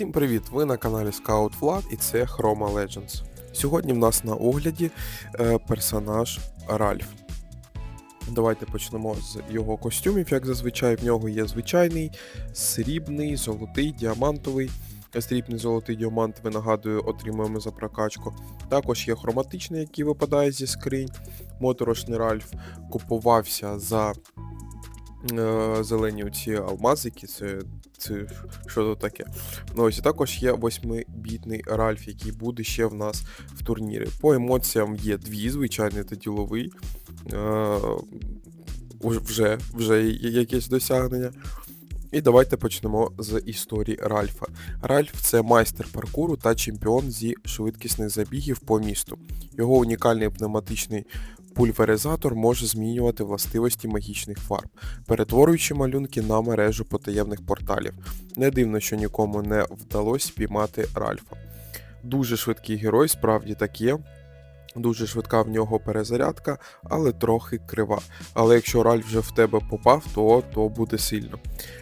Всім привіт! Ви на каналі Scout Vlad і це Chroma Legends. Сьогодні в нас на огляді е, персонаж Ральф. Давайте почнемо з його костюмів. Як зазвичай, в нього є звичайний, срібний, золотий, діамантовий. Срібний золотий діамантовий, нагадую, отримуємо за прокачку. Також є хроматичний, який випадає зі скринь. Моторошний Ральф купувався за зелені оці алмазики. Це, це що то таке. Ну ось і також є восьмибітний Ральф, який буде ще в нас в турнірі. По емоціям є дві, звичайний та діловий. Е, вже, вже якесь досягнення. І давайте почнемо з історії Ральфа. Ральф це майстер паркуру та чемпіон зі швидкісних забігів по місту. Його унікальний пневматичний пульверизатор може змінювати властивості магічних фарб, перетворюючи малюнки на мережу потаємних порталів. Не дивно, що нікому не вдалося спіймати Ральфа. Дуже швидкий герой, справді так є. Дуже швидка в нього перезарядка, але трохи крива. Але якщо Ральф вже в тебе попав, то, то буде сильно.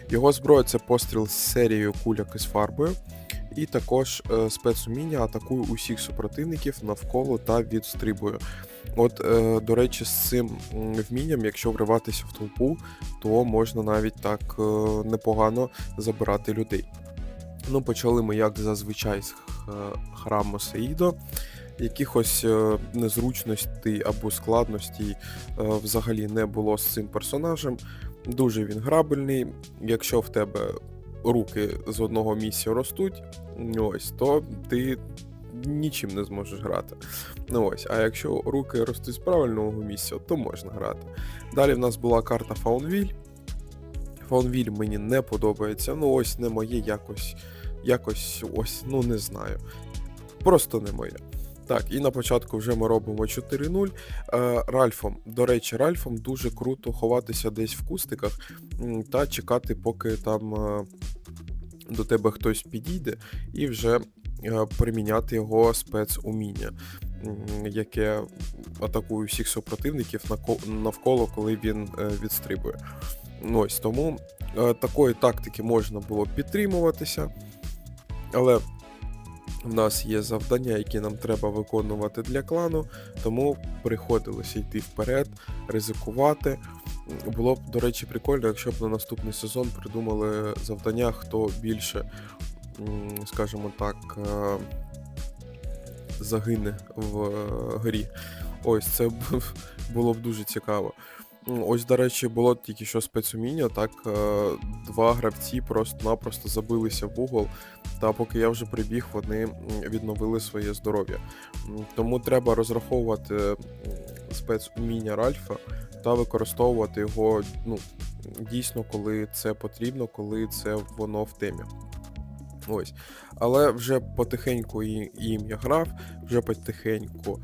Його зброя це постріл з серією куляк із фарбою, і також е, спецуміння атакує усіх супротивників навколо та відстрибує. От, е, до речі, з цим вмінням, якщо вриватися в толпу, то можна навіть так е, непогано забирати людей. Ну, почали ми, як зазвичай, з храму Сеїдо. Якихось незручностей або складностей взагалі не було з цим персонажем. Дуже він грабельний. Якщо в тебе руки з одного місця ростуть, ось, то ти нічим не зможеш грати. Ну ось, а якщо руки ростуть з правильного місця, то можна грати. Далі в нас була карта Фаунвіль. Фаунвіль мені не подобається. Ну ось не моє якось. Якось ось, ну не знаю. Просто не моє. Так, і на початку вже ми робимо 4-0. Е, Ральфом, до речі, Ральфом дуже круто ховатися десь в кустиках та чекати, поки там е, до тебе хтось підійде, і вже е, приміняти його спецуміння, яке атакує всіх супротивників навколо, коли він відстрибує. Ну, Ось тому такої тактики можна було підтримуватися, але в нас є завдання, які нам треба виконувати для клану, тому приходилося йти вперед, ризикувати. Було б, до речі, прикольно, якщо б на наступний сезон придумали завдання, хто більше, скажімо так, е, загине в е, грі. Ось це було б дуже цікаво. Ось, до речі, було тільки що спецуміння, так е, два гравці просто-напросто забилися в угол, та поки я вже прибіг, вони відновили своє здоров'я. Тому треба розраховувати спецуміння Ральфа та використовувати його ну, дійсно, коли це потрібно, коли це воно в темі. Ось. Але вже потихеньку їм я грав, вже потихеньку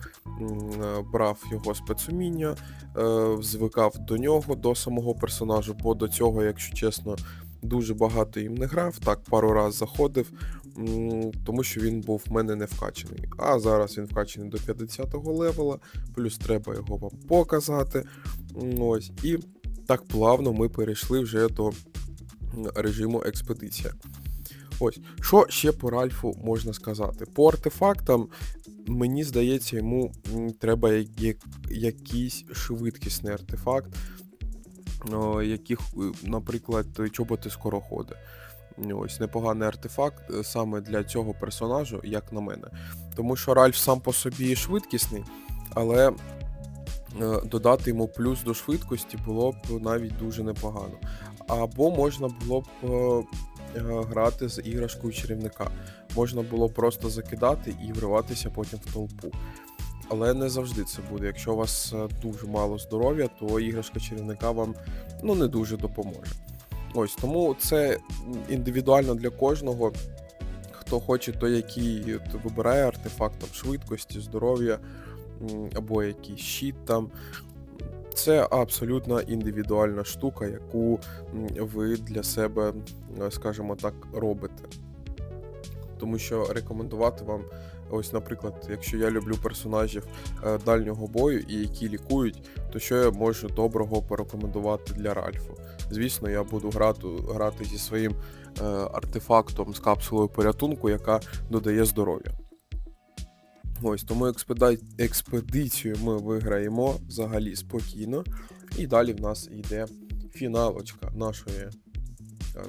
брав його спецуміння, е, звикав до нього, до самого персонажу, бо до цього, якщо чесно, дуже багато їм не грав, так пару раз заходив, тому що він був в мене не вкачаний. А зараз він вкачаний до 50-го левела, плюс треба його вам показати. Ось. І так плавно ми перейшли вже до режиму експедиція. Ось, що ще по Ральфу можна сказати? По артефактам, мені здається, йому треба якийсь швидкісний артефакт, яких, е, наприклад, чоботи скороходи. Ось непоганий артефакт е, саме для цього персонажу, як на мене. Тому що Ральф сам по собі швидкісний, але е, додати йому плюс до швидкості було б навіть дуже непогано. Або можна було б грати з іграшкою чарівника. Можна було просто закидати і вриватися потім в толпу. Але не завжди це буде. Якщо у вас е, дуже мало здоров'я, то іграшка чарівника вам ну, не дуже допоможе. Ось тому це індивідуально для кожного. Хто хоче, то який вибирає артефакт там, швидкості, здоров'я або якийсь щит там. Це абсолютно індивідуальна штука, яку ви для себе, скажімо так, робите. Тому що рекомендувати вам, ось, наприклад, якщо я люблю персонажів е, дальнього бою і які лікують, то що я можу доброго порекомендувати для Ральфу? Звісно, я буду грати, грати зі своїм е, артефактом з капсулою порятунку, яка додає здоров'я. Ось тому експедицію ми виграємо взагалі спокійно. І далі в нас йде фіналочка нашої, е,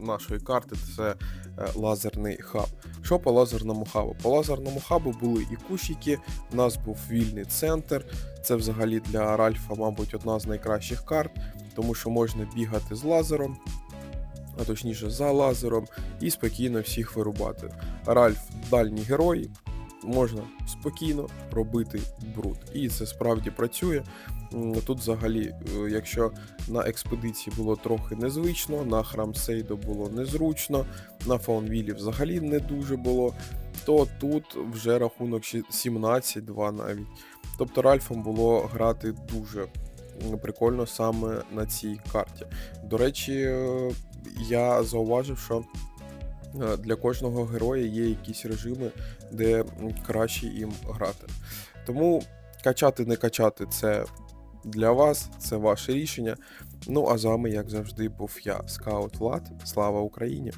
нашої карти. Це е, лазерний хаб. Що по лазерному хабу? По лазерному хабу були і кущики, у нас був вільний центр. Це взагалі для Ральфа, мабуть, одна з найкращих карт, тому що можна бігати з лазером, а точніше за лазером, і спокійно всіх вирубати. Ральф дальній герой, можна спокійно робити бруд. І це справді працює. Тут взагалі, е, якщо на експедиції було трохи незвично, на храм Сейдо було незручно, на Фаунвілі взагалі не дуже було, то тут вже рахунок 17-2 навіть. Тобто Ральфом було грати дуже прикольно саме на цій карті. До речі, е, я зауважив, що для кожного героя є якісь режими, де краще їм грати. Тому качати, не качати це для вас, це ваше рішення. Ну а з вами, як завжди, був я, Скаут Влад. Слава Україні!